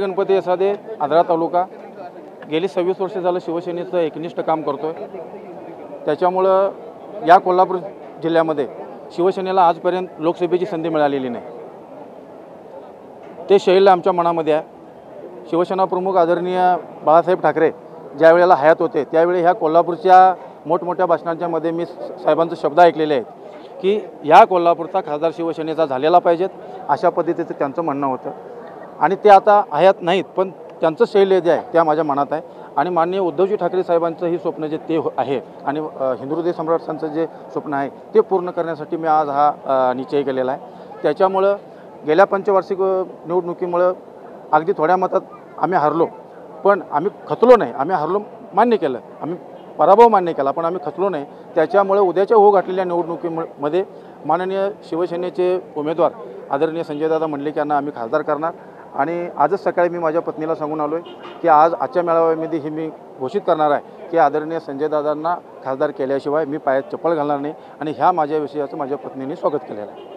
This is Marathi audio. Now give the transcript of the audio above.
गणपती एसादे आदरा तालुका. गेली सव्वीस वर्ष झालं शिवसेनेचं एकनिष्ठ काम करतो आहे त्याच्यामुळं या कोल्हापूर जिल्ह्यामध्ये शिवसेनेला आजपर्यंत लोकसभेची संधी मिळालेली नाही. ते शैल्य आमच्या मनामध्ये आहे. शिवसेना प्रमुख आदरणीय बाळासाहेब ठाकरे ज्या वेळेला हयात होते त्यावेळी ह्या कोल्हापूरच्या मोठमोठ्या भाषणांच्यामध्ये मी साहेबांचे शब्द ऐकलेले आहेत की ह्या कोल्हापूरचा खासदार शिवसेनेचा झालेला पाहिजेत अशा पद्धतीचं त्यांचं म्हणणं होतं. आणि ते आता हयात नाहीत पण त्यांचं शैल्य जे आहे त्या माझ्या मनात आहे. आणि माननीय उद्धवजी ठाकरे साहेबांचं हे स्वप्न जे ते हो- आहे आणि अ, हिंदू सम्राटांचं जे स्वप्न आहे ते पूर्ण करण्यासाठी मी आज हा निश्चय केलेला आहे. त्याच्यामुळं गेल्या पंचवार्षिक निवडणुकीमुळं अगदी थोड्या मतात आम्ही हरलो पण आम्ही खचलो नाही. आम्ही हरलो मान्य केलं. आम्ही पराभव मान्य केला पण आम्ही खचलो नाही. त्याच्यामुळे उद्याच्या हो घातलेल्या निवडणुकीमध्ये माननीय शिवसेनेचे उमेदवार आदरणीय संजयदादा मंडलिक यांना आम्ही खासदार करणार. आणि आजच सकाळी मी माझ्या पत्नीला सांगून आलो आहे की आज आजच्या मेळाव्यामध्ये हे मी घोषित करणार आहे की आदरणीय संजयदादांना खासदार केल्याशिवाय मी पायात चप्पल घालणार नाही आणि ह्या माझ्या विषयाचं माझ्या पत्नीने स्वागत केलेलं आहे.